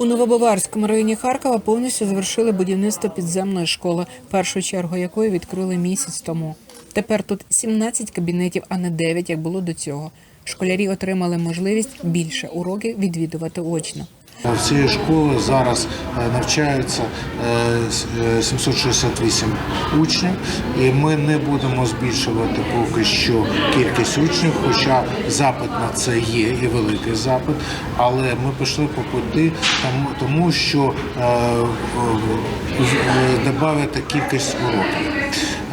У Новобаварському районі Харкова повністю завершили будівництво підземної школи, першу чергу якої відкрили місяць тому. Тепер тут 17 кабінетів, а не 9, як було до цього. Школярі отримали можливість більше уроків відвідувати очно. В цієї школи зараз е, навчаються е, с- е, 768 учнів, і ми не будемо збільшувати поки що кількість учнів, хоча запит на це є і великий запит. Але ми пішли по пути тому, що е, е, додати кількість уроків.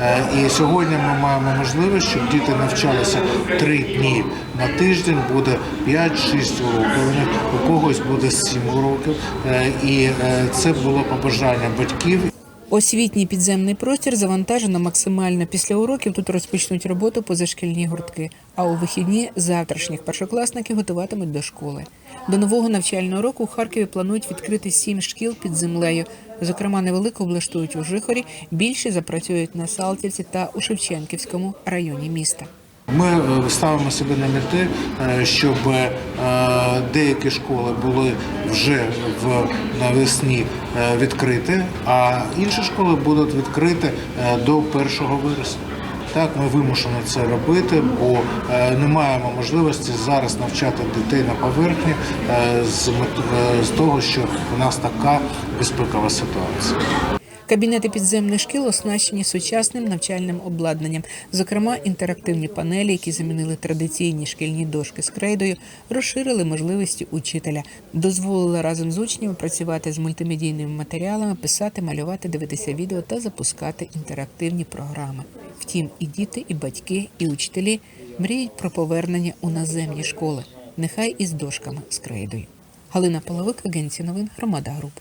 Е, І сьогодні ми маємо можливість, щоб діти навчалися три дні на тиждень, буде 5-6 уроків. у когось буде 7 уроків. Е, І е, це було побажання батьків. Освітній підземний простір завантажено максимально. Після уроків тут розпочнуть роботу позашкільні гуртки, а у вихідні завтрашніх першокласників готуватимуть до школи. До нового навчального року у Харкові планують відкрити сім шкіл під землею. Зокрема, невелико облаштують у Жихорі, більше запрацюють на Салтівці та у Шевченківському районі міста. Ми е, ставимо собі на мети, е, щоб е, деякі школи були вже в навесні відкриті, а інші школи будуть відкриті до 1 вересня. Так, ми вимушені це робити, бо не маємо можливості зараз навчати дітей на поверхні з того, що у нас така безпекова ситуація. Кабінети підземних шкіл оснащені сучасним навчальним обладнанням, зокрема інтерактивні панелі, які замінили традиційні шкільні дошки з крейдою, розширили можливості учителя, дозволили разом з учнями працювати з мультимедійними матеріалами, писати, малювати, дивитися відео та запускати інтерактивні програми. Втім, і діти, і батьки, і учителі мріють про повернення у наземні школи, нехай із дошками з крейдою. Галина Половик, агенція новин Громада Груп.